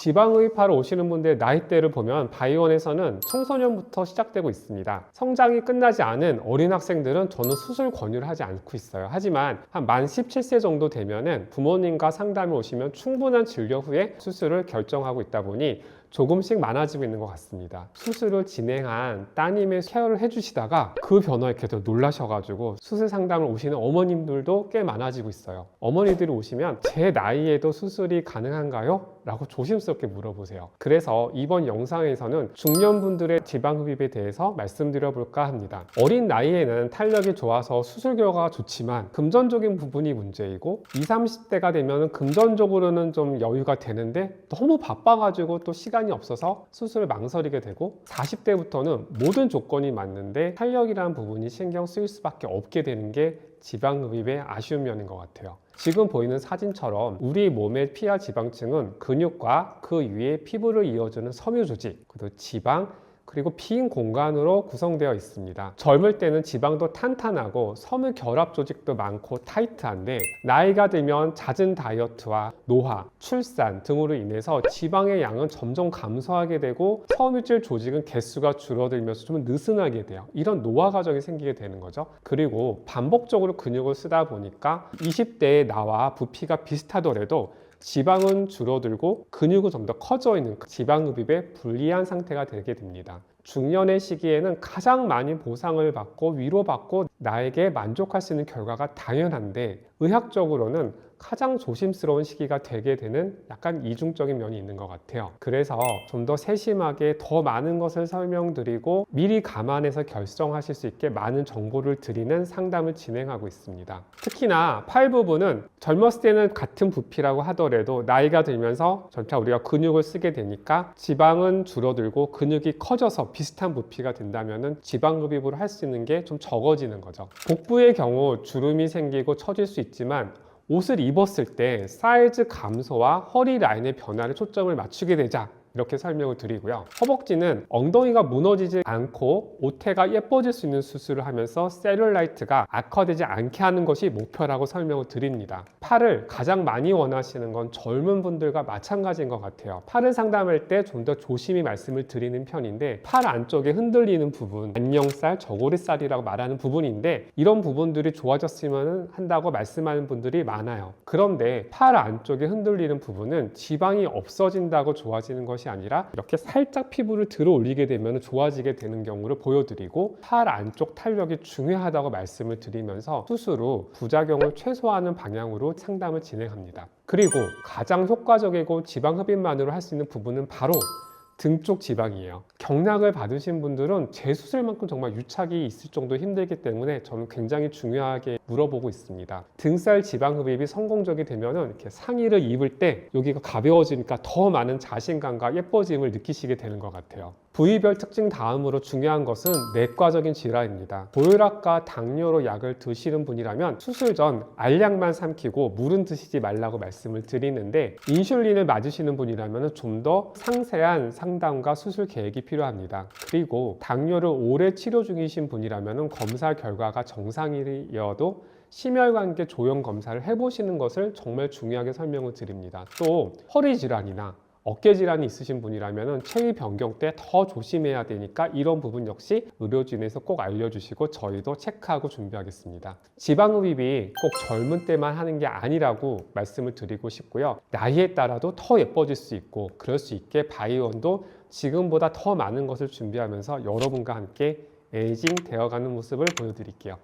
지방흡입하러 오시는 분들의 나이대를 보면 바이원에서는 청소년부터 시작되고 있습니다. 성장이 끝나지 않은 어린 학생들은 저는 수술 권유를 하지 않고 있어요. 하지만 한 만 17세 정도 되면은 부모님과 상담에 오시면 충분한 진료 후에 수술을 결정하고 있다 보니 조금씩 많아지고 있는 것 같습니다. 수술을 진행한 따님의 케어를 해주시다가 그 변화에 계속 놀라셔가지고 수술 상담을 오시는 어머님들도 꽤 많아지고 있어요. 어머니들이 오시면 제 나이에도 수술이 가능한가요? 라고 조심스럽게 물어보세요. 그래서 이번 영상에서는 중년분들의 지방흡입에 대해서 말씀드려 볼까 합니다. 어린 나이에는 탄력이 좋아서 수술 결과가 좋지만 금전적인 부분이 문제이고 20, 30대가 되면 금전적으로는 좀 여유가 되는데 너무 바빠가지고 또 시간 이 없어서 수술을 망설이게 되고 40대부터는 모든 조건이 맞는데 탄력이라는 부분이 신경 쓰일 수밖에 없게 되는 게 지방 흡입의 아쉬운 면인 것 같아요. 지금 보이는 사진처럼 우리 몸의 피하 지방층은 근육과 그 위에 피부를 이어주는 섬유 조직, 그리고 지방, 그리고 빈 공간으로 구성되어 있습니다. 젊을 때는 지방도 탄탄하고 섬유 결합 조직도 많고 타이트한데 나이가 들면 잦은 다이어트와 노화, 출산 등으로 인해서 지방의 양은 점점 감소하게 되고 섬유질 조직은 개수가 줄어들면서 좀 느슨하게 돼요. 이런 노화 과정이 생기게 되는 거죠. 그리고 반복적으로 근육을 쓰다 보니까 20대의 나와 부피가 비슷하더라도 지방은 줄어들고 근육은 좀 더 커져 있는 지방흡입에 불리한 상태가 되게 됩니다. 중년의 시기에는 가장 많이 보상을 받고 위로받고 나에게 만족할 수 있는 결과가 당연한데 의학적으로는 가장 조심스러운 시기가 되게 되는 약간 이중적인 면이 있는 것 같아요. 그래서 좀 더 세심하게 더 많은 것을 설명드리고 미리 감안해서 결정하실 수 있게 많은 정보를 드리는 상담을 진행하고 있습니다. 특히나 팔 부분은 젊었을 때는 같은 부피라고 하더라도 나이가 들면서 점차 우리가 근육을 쓰게 되니까 지방은 줄어들고 근육이 커져서 비슷한 부피가 된다면 지방흡입으로 할 수 있는 게 좀 적어지는 거죠. 복부의 경우 주름이 생기고 처질 수 있지만 옷을 입었을 때 사이즈 감소와 허리 라인의 변화를 초점을 맞추게 되자 이렇게 설명을 드리고요. 허벅지는 엉덩이가 무너지지 않고 오태가 예뻐질 수 있는 수술을 하면서 셀룰라이트가 악화되지 않게 하는 것이 목표라고 설명을 드립니다. 팔을 가장 많이 원하시는 건 젊은 분들과 마찬가지인 것 같아요. 팔을 상담할 때 좀 더 조심히 말씀을 드리는 편인데 팔 안쪽에 흔들리는 부분, 안녕살, 저고리살이라고 말하는 부분인데 이런 부분들이 좋아졌으면 한다고 말씀하는 분들이 많아요. 그런데 팔 안쪽에 흔들리는 부분은 지방이 없어진다고 좋아지는 것이 아니라 이렇게 살짝 피부를 들어 올리게 되면 좋아지게 되는 경우를 보여드리고 팔 안쪽 탄력이 중요하다고 말씀을 드리면서 수술 후 부작용을 최소화하는 방향으로 상담을 진행합니다. 그리고 가장 효과적이고 지방 흡입만으로 할 수 있는 부분은 바로 등쪽 지방이에요. 경락을 받으신 분들은 재수술만큼 정말 유착이 있을 정도 힘들기 때문에 저는 굉장히 중요하게 물어보고 있습니다. 등살 지방 흡입이 성공적이 되면은 이렇게 상의를 입을 때 여기가 가벼워지니까 더 많은 자신감과 예뻐짐을 느끼시게 되는 것 같아요. 부위별 특징 다음으로 중요한 것은 내과적인 질환입니다. 고혈압과 당뇨로 약을 드시는 분이라면 수술 전 알약만 삼키고 물은 드시지 말라고 말씀을 드리는데 인슐린을 맞으시는 분이라면 좀 더 상세한 상담과 수술 계획이 필요합니다. 그리고 당뇨를 오래 치료 중이신 분이라면 검사 결과가 정상이어도 심혈관계 조형 검사를 해보시는 것을 정말 중요하게 설명을 드립니다. 또 허리 질환이나 어깨 질환이 있으신 분이라면 체위 변경 때 더 조심해야 되니까 이런 부분 역시 의료진에서 꼭 알려주시고 저희도 체크하고 준비하겠습니다. 지방흡입이 꼭 젊은 때만 하는 게 아니라고 말씀을 드리고 싶고요. 나이에 따라도 더 예뻐질 수 있고 그럴 수 있게 바이온도 지금보다 더 많은 것을 준비하면서 여러분과 함께 에이징 되어가는 모습을 보여드릴게요.